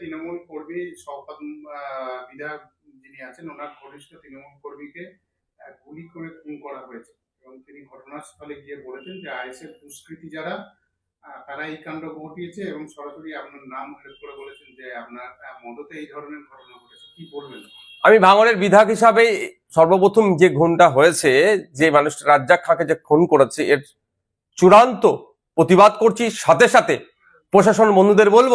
তৃণমূল কর্মী আহ, বিধায়ক যিনি আছেন ওনার ঘনিষ্ঠ তৃণমূল কর্মীকে গুলি করে খুন করা হয়েছে। এবং তিনি ঘটনাস্থলে গিয়ে বলেছেন যে আইএসএফ দুষ্কৃতী যারা তারা এই কাণ্ড ঘটিয়েছে এবং সরাসরি আপনার নাম উল্লেখ করে বলেছেন যে আপনার মদতে এই ধরনের ঘটনা ঘটেছে। কি বলবেন? আমি ভাঙড়ের বিধায়ক হিসাবে সর্বপ্রথম যে খুনটা হয়েছে যে মানুষটা রাজ্জাক খাঁকে যে খুন করেছে এর চূড়ান্ত প্রতিবাদ করছি। সাথে সাথে প্রশাসন বন্ধুদের বলব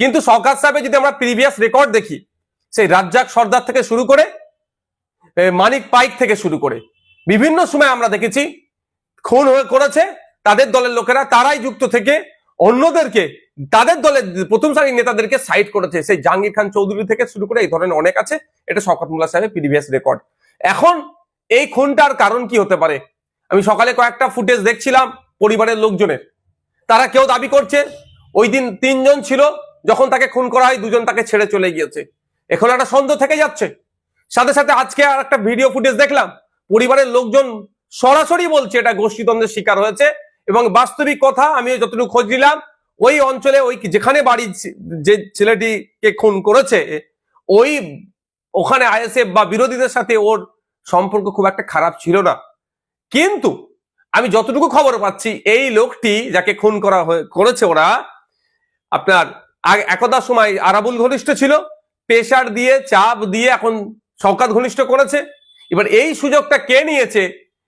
কিন্তু শওকাত সাহেবের যদি আমরা প্রিভিয়াস রেকর্ড দেখি, সেই রাজ্জাক সর্দার থেকে শুরু করে মানিক পাইক থেকে শুরু করে, বিভিন্ন সময় আমরা দেখেছি, খুন হয়ে করেছে, তাদের দলের লোকেরা, তারাই যুক্ত থেকে অন্যদেরকে, তাদের দলের প্রথম সারির নেতাদেরকে সাইড করেছে। সেই জাহাঙ্গীর খান চৌধুরী থেকে শুরু করে, এই ধরনের অনেক আছে, এটা শওকত মোল্লা সাহেবের প্রিভিয়াস রেকর্ড এখন, এই খুনটার কারণ কি হতে পারে? আমি সকালে কয়েকটা ফুটেজ দেখছিলাম পরিবারের লোকজনের। তারা কেউ দাবি করছে, ওই দিন তিনজন ছিল যখন তাকে খুন করা হয়, দুজন তাকে ছেড়ে চলে গিয়েছে। এখন একটা সন্দেহ থেকে যাচ্ছে। সাথে সাথে আজকে আর একটা ভিডিও ফুটেজ দেখলাম, পরিবারের লোকজন সরাসরি বলছে এটা গোষ্ঠীদ্বন্দ্বের শিকার হয়েছে এবং বাস্তবিক কথা আমি যতটুকু খোঁজ নিলাম, ওই অঞ্চলে ওই যেখানে বাড়ি যে ছেলেটিকে খুন করেছে, ওই ওখানে আইএসএফ বা বিরোধীদের সাথে ওর সম্পর্ক খুব একটা খারাপ ছিল না। কিন্তু আমি যতটুকু খবর পাচ্ছি, এই লোকটি যাকে খুন করা করেছে ওরা, আপনার একদা সময় আরাবুল ঘনিষ্ঠ ছিল প্রেশার দিয়ে, চাপ দিয়ে এখন শওকাত ঘনিষ্ঠ করেছে। এবার এই সুযোগটা কে নিয়েছে,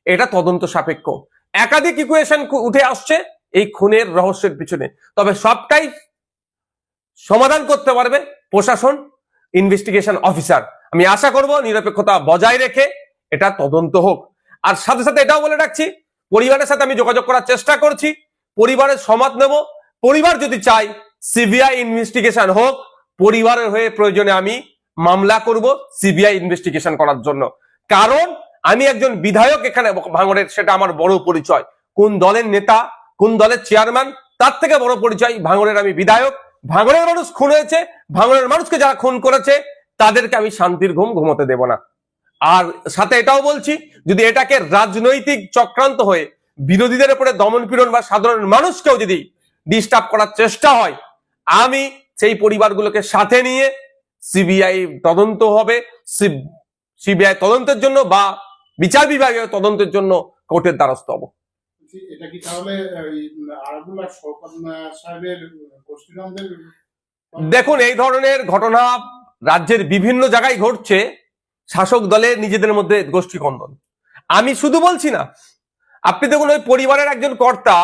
এটা তদন্ত সাপেক্ষ। একাধিক ইকুয়েশন উঠে আসছে এই খুনের রহস্যের পিছনে। তবে সবটাই সমাধান করতে পারবে প্রশাসন ইনভেস্টিগেশন অফিসার আমি আশা করব নিরপেক্ষতা বজায় রেখে এটা তদন্ত হোক। আর সাথে সাথে এটাও বলে রাখছি, পরিবারের সাথে আমি যোগাযোগ করার চেষ্টা করছি, পরিবারের সমাদ নেব, পরিবার যদি চাই সিবিআই ইনভেস্টিগেশন হোক, পরিবারের হয়ে প্রয়োজনে আমি মামলা করব সিবিআই ইনভেস্টিগেশন করার জন্য। কারণ আমি একজন বিধায়ক এখানে ভাঙড়ের, সেটা আমার বড় পরিচয়। কোন দলের নেতা, কোন দলের চেয়ারম্যান তার থেকে বড় পরিচয় ভাঙড়ের আমি বিধায়ক। ভাঙড়ের মানুষ খুন হয়েছে, ভাঙড়ের মানুষকে যারা খুন করেছে, তাদেরকে আমি শান্তির ঘুম ঘুমোতে দেব না। আর সাথে এটাও বলছি, যদি এটাকে রাজনৈতিক চক্রান্ত হয়ে বিরোধীদের উপরে দমন পীড়ন বা সাধারণ মানুষকেও যদি ডিস্টার্ব করার চেষ্টা হয় আমি সেই পরিবারগুলোকে সাথে নিয়ে সিবিআই তদন্ত হবে সিবিআই তদন্তের জন্য বা বিচার বিভাগীয় তদন্তের জন্য কোর্টের দ্বারস্থ হব। এটা কি তাহলে সাহেবের দেখুন এই ধরনের ঘটনা রাজ্যের বিভিন্ন জায়গায় ঘটছে। শাসক দলের নিজেদের মধ্যে গোষ্ঠী কন্দন আমি শুধু বলছি না আপনি দেখুন ওই পরিবারের একজন কর্তা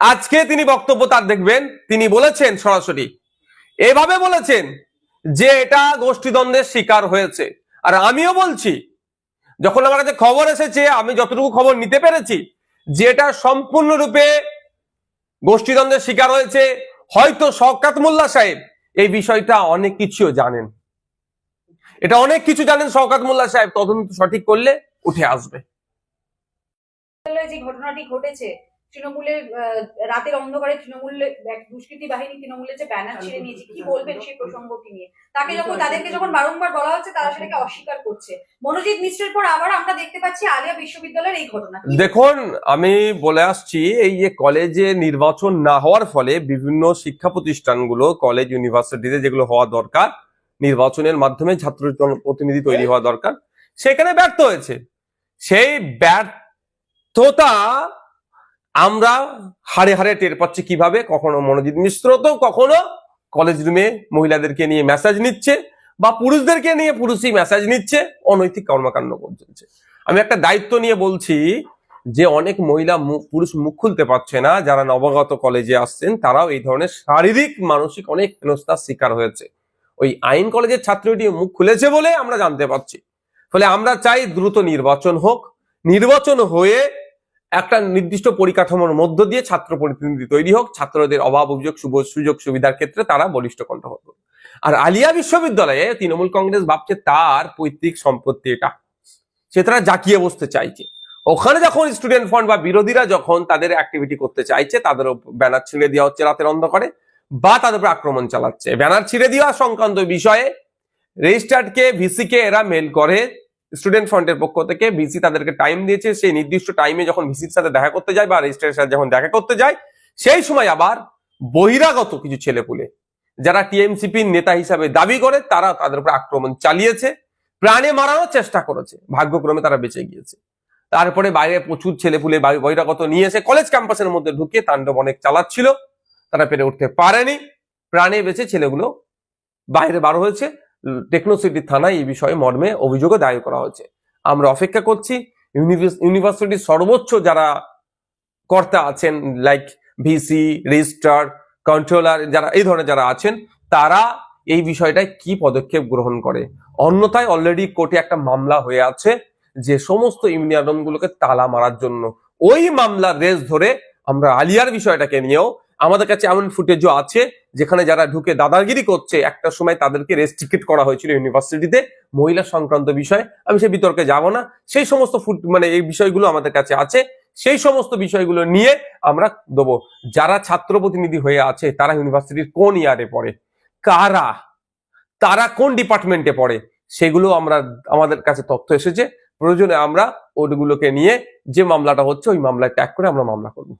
আজকে তিনি বক্তব্য তার দেখবেন, তিনি বলেছেন সরাসরি। এভাবে বলেছেন যে এটা গোষ্ঠীদ্বন্দ্বের শিকার হয়েছে। আর আমিও বলছি, যখন আমার কাছে খবর এসেছে, আমি যতটুকু খবর নিতে পেরেছি, যে এটা সম্পূর্ণরূপে গোষ্ঠীদ্বন্দ্বের শিকার হয়েছে। হয়তো শওকাত মোল্লা সাহেব এই বিষয়টা অনেক কিছুও জানেন। এটা অনেক কিছু জানেন শওকাত মোল্লা সাহেব, তদন্ত সঠিক করলে উঠে আসবে। যে ঘটনাটি ঘটেছে তৃণমূলের রাতের অন্ধকারে তৃণমূলের এক দুষ্কৃতী বাহিনী তৃণমূলের যে ব্যানার ছিঁড়ে নিয়েছে কি বলবেন সেই প্রসঙ্গটি নিয়ে? তাকে যখন তাদেরকে যখন বারংবার বলা হচ্ছে তারা সেটাকে অস্বীকার করছে। মনোজিৎ মিশ্রের পর আবার আমরা দেখতে পাচ্ছি আলিয়া বিশ্ববিদ্যালয়ের এই ঘটনা। দেখুন আমি বলে আসছি এই যে কলেজে নির্বাচন না হওয়ার ফলে বিভিন্ন শিক্ষা প্রতিষ্ঠানগুলো কলেজ ইউনিভার্সিটিতে যেগুলো হওয়া দরকার নির্বাচনের মাধ্যমে ছাত্র প্রতিনিধি তৈরি হওয়া দরকার সেখানে ব্যর্থ হয়েছে। সেই ব্যর্থতা আমরা হাড়ে হাড়ে টের পাচ্ছি কীভাবে? কখনো মনোজিৎ মিশ্র তো কখনো কলেজ রুমে মহিলাদেরকে নিয়ে মেসেজ নিচ্ছে বা পুরুষদেরকে নিয়ে পুরুষই মেসেজ নিচ্ছে, অনৈতিক কর্মকাণ্ড চলছে। আমি একটা দায়িত্ব নিয়ে বলছি যে অনেক মহিলা পুরুষ মুখ খুলতে পারছে না, যারা নবগত কলেজে আসছেন, তারাও এই ধরনের শারীরিক, মানসিক অনেক হেনস্থার শিকার হয়েছে। ওই আইন কলেজের ছাত্রটি মুখ খুলেছে বলে আমরা জানতে পারছি। ফলে আমরা চাই দ্রুত নির্বাচন হোক। নির্বাচন হয়ে একটা নির্দিষ্ট পরিকাঠামোর মধ্য দিয়ে ছাত্র প্রতিনিধি তৈরি হোক, ছাত্রদের অভাব, অভিযোগ সুযোগ, সুবিধার ক্ষেত্রে তারা বলিষ্ঠ কণ্ঠ হোক আর আলিয়া বিশ্ববিদ্যালয়ে তৃণমূল কংগ্রেস ভাবছে তার পৈতৃক সম্পত্তি এটা। সে তারা জাকিয়ে বসতে চাইছে। ওখানে যখন স্টুডেন্ট ফান্ড বা বিরোধীরা যখন তাদের অ্যাক্টিভিটি করতে চাইছে, তাদের ব্যানার ছিঁড়ে দেওয়া হচ্ছে রাতের অন্ধকারে বা তাদের উপর আক্রমণ চালাচ্ছে। ব্যানার ছিঁড়ে দেওয়া সংক্রান্ত বিষয়ে রেজিস্টার্ডকে ভিসিকে এরা মেল করে স্টুডেন্ট ফ্রন্টের পক্ষ থেকে ভিসি তাদেরকে টাইম দিয়েছে। সেই নির্দিষ্ট টাইমে যখন ভিসির সাথে দেখা করতে যায় বা রেজিস্ট্রারের সাথে যখন দেখা করতে যায়, সেই সময় আবার বহিরাগত কিছু ছেলেপুলে যারা টিএমসিপির নেতা হিসাবে দাবি করে, তারা তাদের উপর আক্রমণ চালিয়েছে, প্রাণে মারানোর চেষ্টা করেছে। ভাগ্যক্রমে তারা বেঁচে গিয়েছে। তারপরে বাইরে প্রচুর ছেলেপুলে বাহি- বহিরাগত নিয়ে এসে কলেজ ক্যাম্পাসের মধ্যে ঢুকে তাণ্ডব অনেক চালাচ্ছিল। তারা পেরে উঠতে পারেনি। প্রাণে বেঁচে ছেলেগুলো বাইরে বার হয়েছে। টেকনোসিটি থানায় এই বিষয়ে মর্মে অভিযোগও দায়ের করা হয়েছে। আমরা অপেক্ষা করছি ইউনিভার্সিটির সর্বোচ্চ যারা কর্তা আছেন লাইক ভিসি রেজিস্ট্রার কন্ট্রোলার যারা, এই ধরনের যারা আছেন, তারা এই বিষয়টায় কি পদক্ষেপ গ্রহণ করে? অন্যথায় অলরেডি কোর্টে একটা মামলা হয়ে আছে, যে সমস্ত ইউনিয়ন গুলোকে তালা মারার জন্য। ওই মামলার রেস ধরে আমরা আলিয়ার বিষয়টাকে নিয়েও আমাদের কাছে এমন ফুটেজও আছে, যেখানে যারা ঢুকে দাদাগিরি করছে, একটা সময় তাদেরকে রেস্ট্রিক্টেড করা হয়েছিল ইউনিভার্সিটিতে মহিলা সংক্রান্ত বিষয়। আমি সে বিতর্কে যাব না। সেই সমস্ত ফুট মানে এই বিষয়গুলো আমাদের কাছে আছে। সেই সমস্ত বিষয়গুলো নিয়ে আমরা দেবো। যারা ছাত্র প্রতিনিধি হয়ে আছে, তারা ইউনিভার্সিটির কোন ইয়ারে পড়ে? কারা? তারা কোন ডিপার্টমেন্টে পড়ে? সেগুলো আমরা, আমাদের কাছে তথ্য এসেছে। প্রয়োজনে আমরা ওগুলোকে নিয়ে যে মামলাটা হচ্ছে, ওই মামলায় ট্যাগ করে আমরা মামলা করব।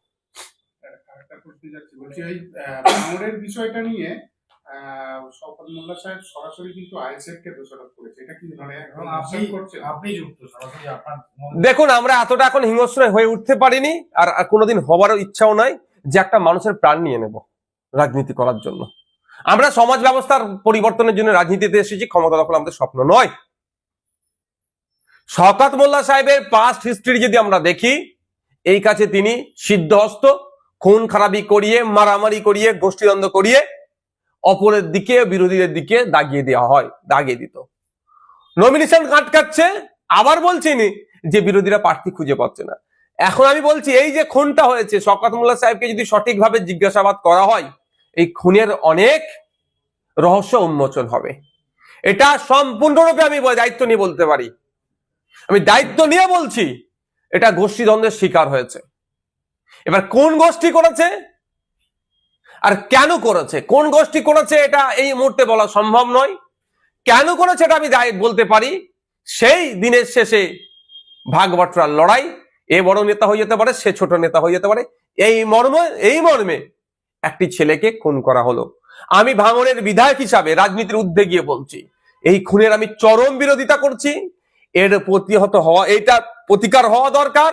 বলছি ওই আহ, ভাঙড়ের বিষয়টা নিয়ে মোল্লা সাহেব সরাসরি কিন্তু আইএসএফ কে দোষারোপ করেছে। এটা কি মানে আপনি accept করছে আপনি যুক্ত সরাসরি আপনার দেখুন আমরা এতটা এখন হিংস্র হয়ে উঠতে পারিনি আর আর কোনোদিন হবারও ইচ্ছাও নাই যে একটা মানুষের প্রাণ নিয়ে নেব রাজনীতি করার জন্য। আমরা সমাজ ব্যবস্থার পরিবর্তনের জন্য রাজনীতিতে এসেছি ক্ষমতা দখল আমাদের স্বপ্ন নয়। শওকাত মোল্লা সাহেবের পাস্ট হিস্ট্রি যদি আমরা দেখি এই কাছে তিনি সিদ্ধহস্ত খুন খারাপি করিয়ে, মারামারি করিয়ে, গোষ্ঠীদ্বন্দ্ব করিয়ে অপরের দিকে, বিরোধীদের দিকে দাগিয়ে দেওয়া হয়, দাগিয়ে দিত। নমিনেশন কাটকাচ্ছে আবার বলছিনি যে বিরোধীরা প্রার্থী খুঁজে পাচ্ছে না। এখন আমি বলছি, এই যে খুনটা হয়েছে, শওকত মোল্লা সাহেবকে যদি সঠিকভাবে জিজ্ঞাসাবাদ করা হয়, এই খুনের অনেক রহস্য উন্মোচন হবে। এটা সম্পূর্ণরূপে আমি দায়িত্ব নিয়ে বলতে পারি। আমি দায়িত্ব নিয়ে বলছি, এটা গোষ্ঠী দ্বন্দ্বের শিকার হয়েছে। এবার কোন গোষ্ঠী করেছে? আর কেন করেছে? কোন গোষ্ঠী করেছে এটা এই মুহূর্তে বলা সম্ভব নয়। কেন করেছে এটা আমি বলতে পারি। সেই দিনের শেষে ভাগ বাটরার লড়াই, এ বড় নেতা হয়ে যেতে পারে, সে ছোট নেতা হয়ে যেতে পারে। এই মর্মে এই মর্মে একটি ছেলেকে খুন করা হলো। আমি ভাঙনের বিধায়ক হিসাবে রাজনীতির ঊর্ধ্বে গিয়ে বলছি, এই খুনের আমি চরম বিরোধিতা করছি। এর প্রতিহত হওয়া, এইটা প্রতিকার হওয়া দরকার।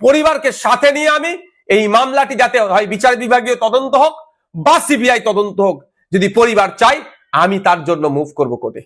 পরিবারকে সাথে নিয়ে আমি এই মামলাটি যাতে হয় বিচার বিভাগীয় তদন্ত হোক বা সিবিআই তদন্ত হোক, যদি পরিবার চাই আমি তার জন্য মুভ করব কোর্টে।